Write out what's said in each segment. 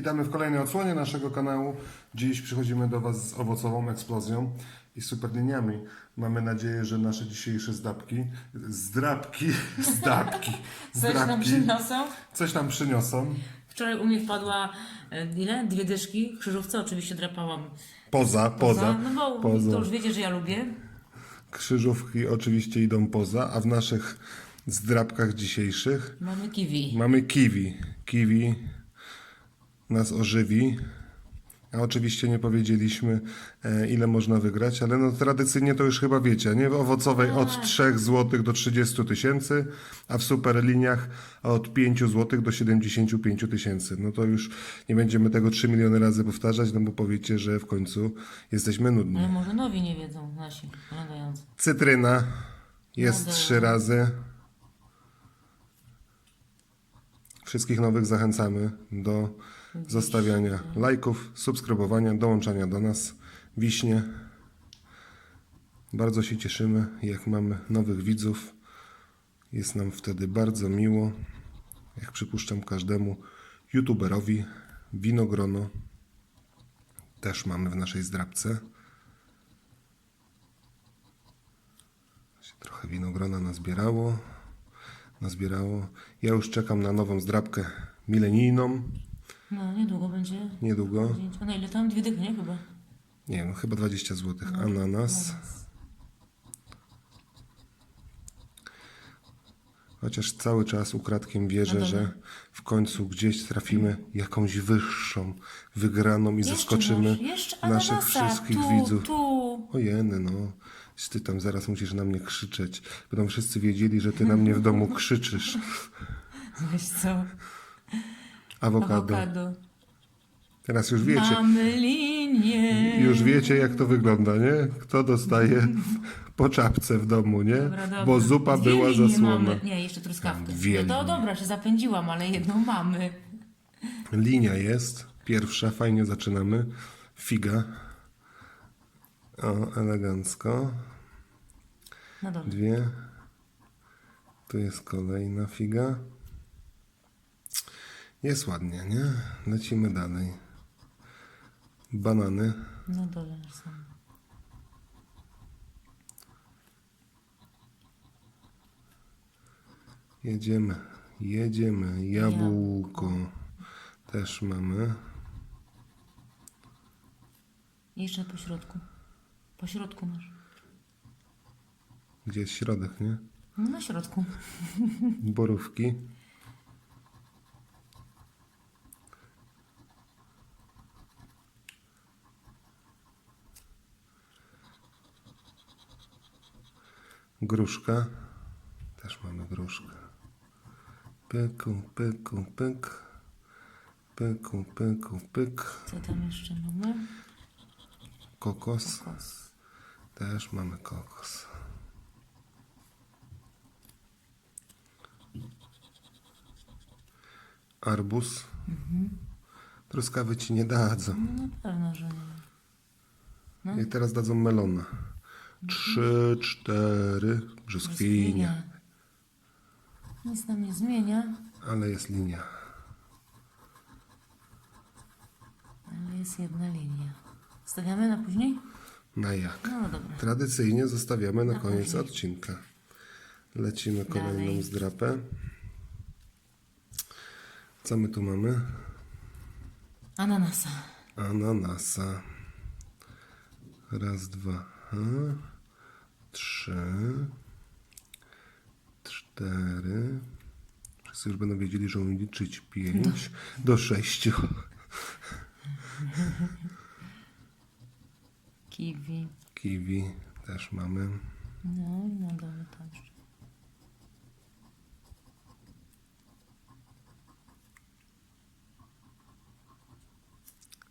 Witamy w kolejnej odsłonie naszego kanału. Dziś przychodzimy do Was z owocową eksplozją i super liniami. Mamy nadzieję, że nasze dzisiejsze zdabki, zdrabki, zdabki, Coś nam przyniosą. coś nam przyniosą. Wczoraj u mnie wpadła e, ile? Dwie dyszki. Krzyżówce oczywiście drapałam. Poza, poza, No bo poza. to już wiecie, że ja lubię. Krzyżówki oczywiście idą poza, a w naszych zdrabkach dzisiejszych Mamy kiwi. Mamy kiwi. Kiwi nas ożywi. A oczywiście nie powiedzieliśmy, e, ile można wygrać, ale no tradycyjnie to już chyba wiecie, nie? W owocowej od 3 zł do 30 tysięcy, a w superliniach od 5 zł do 75 tysięcy. No to już nie będziemy tego 3 miliony razy powtarzać, no bo powiecie, że w końcu jesteśmy nudni. Ale może nowi nie wiedzą, nasi oglądający. Cytryna jest No trzy razy. Wszystkich nowych zachęcamy do zostawiania lajków, subskrybowania, dołączania do nas. Wiśnie. Bardzo się cieszymy, jak mamy nowych widzów. Jest nam wtedy bardzo miło. Jak przypuszczam każdemu youtuberowi winogrono też mamy w naszej zdrabce. trochę winogrona nazbierało. Nazbierało. Ja już czekam na nową zdrabkę milenijną. No, niedługo będzie. Niedługo. A na ile tam? Dwie dychy, nie? Chyba. Nie wiem, chyba 20 zł. Ananas. Chociaż cały czas ukradkiem wierzę, No że w końcu gdzieś trafimy jakąś wyższą, wygraną i zaskoczymy naszych wszystkich tu, widzów. Tu. Ojeny, no. Ty tam zaraz musisz na mnie krzyczeć. Będą wszyscy wiedzieli, że ty na mnie w domu krzyczysz. Wiesz co? Awokado. Awokado. Teraz już wiecie, Mamy linię. już wiecie jak to wygląda, nie? Kto dostaje po czapce w domu, nie? Dobra, dobra. Bo zupa Dwie była zasłona. Mamy. Nie, jeszcze truskawkę. Dwie no to dobra, się zapędziłam, ale jedną mamy. Linia jest. Pierwsza, fajnie zaczynamy. Figa. O, elegancko. No dobra. Dwie. Tu jest kolejna figa. Jest ładnie, nie? Lecimy dalej. Banany. No dole są. Jedziemy. Jedziemy. Jabłko. Też mamy. Jeszcze po środku. Po środku masz. Gdzie jest środek, nie? No na środku. Borówki. Gruszka. Też mamy gruszkę. Pyku, pyku, pyk. Pyku, pyku, pyk. Co tam jeszcze mamy? Kokos. Kos. Też mamy kokos. Arbuz. Truskawy ci nie dadzą. No na pewno, że nie. I teraz dadzą melona. Trzy, cztery. Brzoskwinia. Nic nam nie zmienia, Ale jest linia. ale jest jedna linia. Stawiamy na później? Na jak? No dobra. Tradycyjnie zostawiamy na Na koniec później. odcinka. Lecimy kolejną Dalej. zdrapę. Co my tu mamy? Ananasa. Ananasa. Raz, dwa, trzy, cztery. Wszyscy już będą wiedzieli, że umiem liczyć pięć do sześciu. Kiwi. Kiwi też mamy. No i na dole też.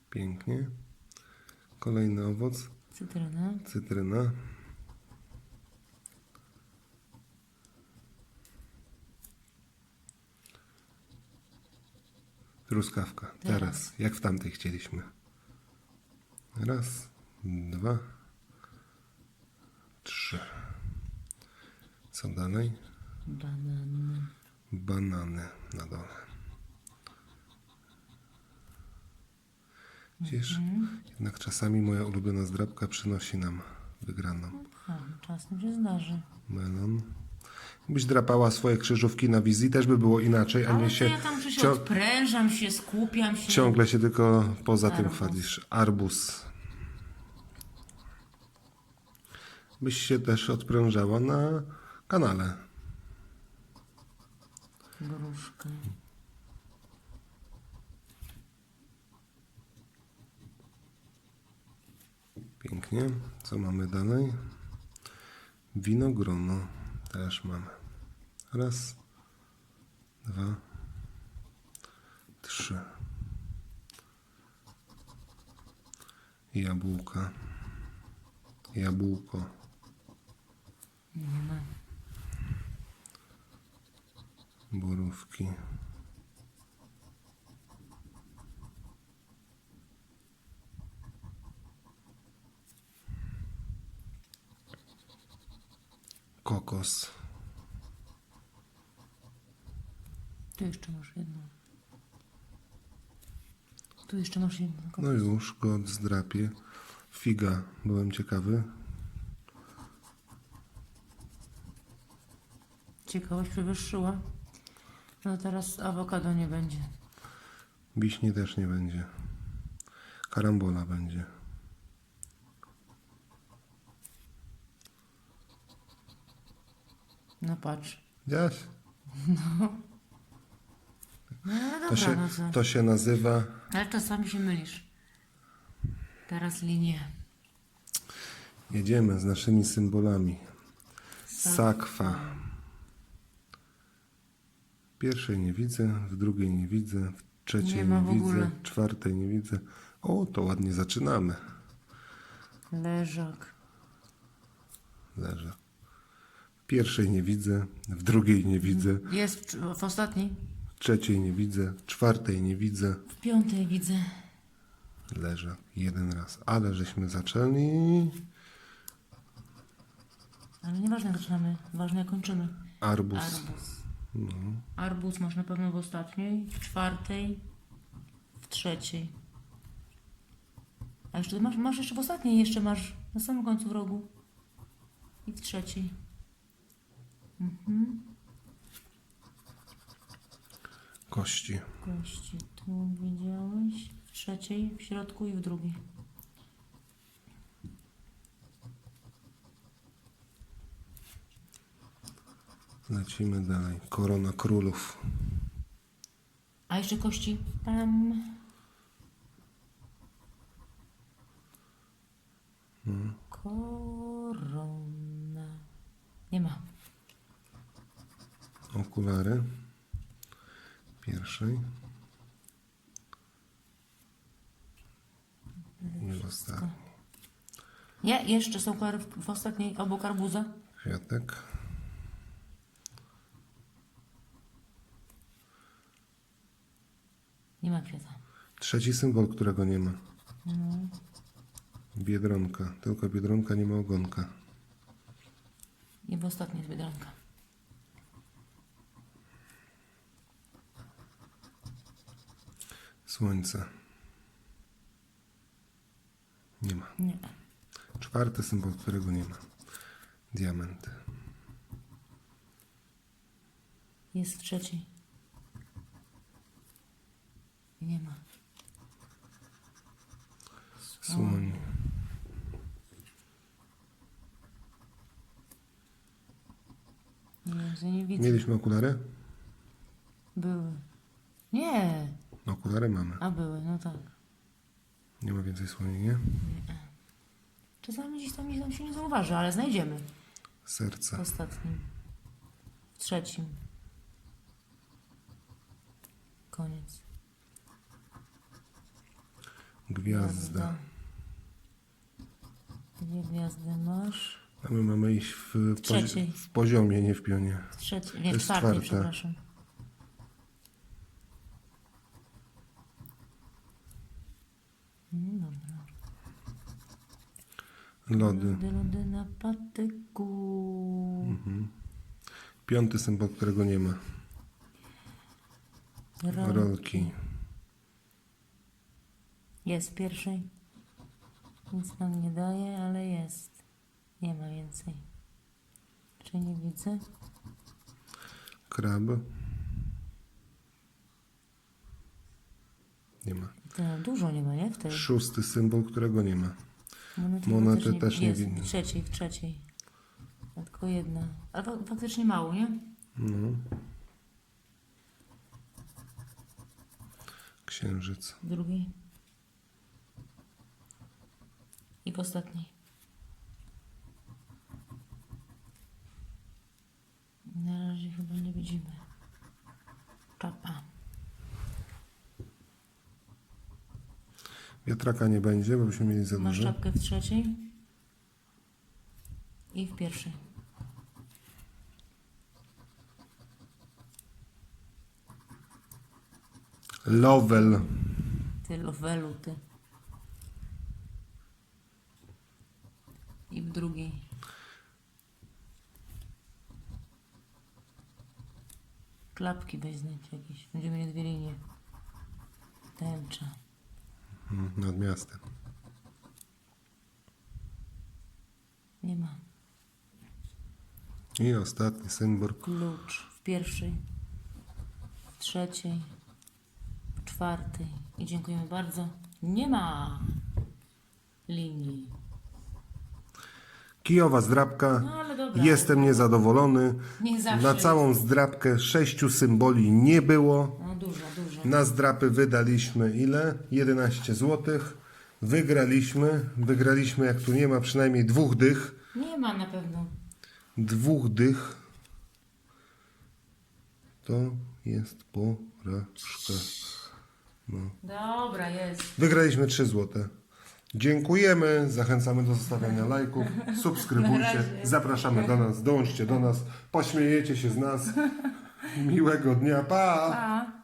Pięknie. Kolejny owoc. Cytryna. Cytryna. Truskawka. Teraz. Teraz. Jak w tamtej chcieliśmy. Raz, dwa, trzy. Co dalej? Banany. Banany na dole. Widzisz? Jednak czasami moja ulubiona zdrabka przynosi nam wygraną. A, czasem się zdarzy. Melon. Gdybyś drapała swoje krzyżówki na wizji, też by było inaczej, a Ale nie to się ja tam cio- odprężam się, skupiam się. ciągle się tylko poza tym Arbuz. chwalisz. Arbus. Byś się też odprężała na kanale. Gruszka. Pięknie. Co mamy dalej? Winogrono też mamy. Raz, dwa, trzy. Jabłka. Jabłko. Nie ma. Borówki. Kokos. Tu jeszcze masz jedno. Tu jeszcze masz jedno. No już go zdrapię. Figa. Byłem ciekawy. Ciekawość przewyższyła. No teraz awokado nie będzie. Wiśni też nie będzie. Karambola będzie. No patrz. Widziałaś? No ale To dobra, się, no co. to się nazywa Ale czasami się mylisz. Teraz linie. Jedziemy z naszymi symbolami. Sakwa. Pierwszej nie widzę, w drugiej nie widzę, w trzeciej Nie nie, ma w widzę, ogóle. w czwartej nie widzę. O, to ładnie zaczynamy. Leżak. Leżę. W pierwszej nie widzę, w drugiej nie widzę, Jest w, w ostatniej? w trzeciej nie widzę, w czwartej nie widzę. W piątej widzę. Leżę jeden raz. Ale żeśmy zaczęli. Ale nieważne jak zaczynamy, ważne jak kończymy. Arbus. Arbuz. Arbuz masz na pewno w ostatniej, w czwartej, w trzeciej. A jeszcze masz, masz jeszcze w ostatniej, jeszcze masz na samym końcu w rogu. I w trzeciej. Kości. Kości tu widziałeś, w trzeciej, w środku i w drugiej. Lecimy dalej. Korona królów. A jeszcze kości tam. Korona. Nie ma. Okulary. Pierwszej. I. Nie, jeszcze są w, w ostatniej obok arbuza. Kwiatek. Nie ma kwiata. Trzeci symbol, którego nie ma. Biedronka. Tylko biedronka nie ma ogonka. I w ostatniej jest biedronka. Słońce. Nie ma. Nie. Czwarty symbol, którego nie ma. Diament. Jest w trzeciej. Nie ma. Słoń. Nie, że nie widzę. Mieliśmy okulary? Były. Nie. Okulary mamy. A były, no tak. Nie ma więcej słoni, nie? Czasami gdzieś tam, gdzieś tam się nie zauważy, ale znajdziemy. W Serce. ostatnim. W trzecim. Koniec. Gwiazda. Dwie gwiazdy masz. A my mamy iść w, w, Trzeciej. w poziomie, nie w pionie. W trzeciej, nie, w czwartej, czwarta. przepraszam. Mm, Dobra. Lody. Lody, na patyku. Piąty symbol, którego nie ma. Rolki. Rolki. Jest w pierwszej. Nic nam nie daje, ale jest. Nie ma więcej. Czy nie widzę? Krab. Nie ma. To dużo nie ma, nie? W tej. Szósty symbol, którego nie ma. Monety, też nie jest, widzę. W trzeciej, w trzeciej. A Tylko jedna. Ale fa- faktycznie mało, nie? No. Księżyc. W drugiej. I w ostatniej. Na razie chyba nie widzimy. Wiatraka nie będzie, bo byśmy mieli za Masz dużo. czapkę w trzeciej i w pierwszej. Lowel. Ty lowelu, ty. I w drugiej. Klapki weź jakieś. Będziemy mieli dwie linie. Tęcza. Mm, Nad miastem. Nie ma. I ostatni symbol. Klucz w pierwszej, w trzeciej, w czwartej. I dziękujemy bardzo. Nie ma linii. Kijowa zdrabka. No ale dobra. Jestem niezadowolony. Nie zawsze Na całą zdrabkę sześciu symboli nie było. No dużo, dużo. Na zdrapy wydaliśmy ile? 11 zł. Wygraliśmy. Wygraliśmy, jak tu nie ma, przynajmniej dwóch dych. Nie ma na pewno. Dwóch dych. To jest porażka. Dobra, jest. Wygraliśmy 3 zł. Dziękujemy, zachęcamy do zostawiania lajków, subskrybujcie, zapraszamy do nas, dołączcie do nas, pośmiejecie się z nas. Miłego dnia, pa! A.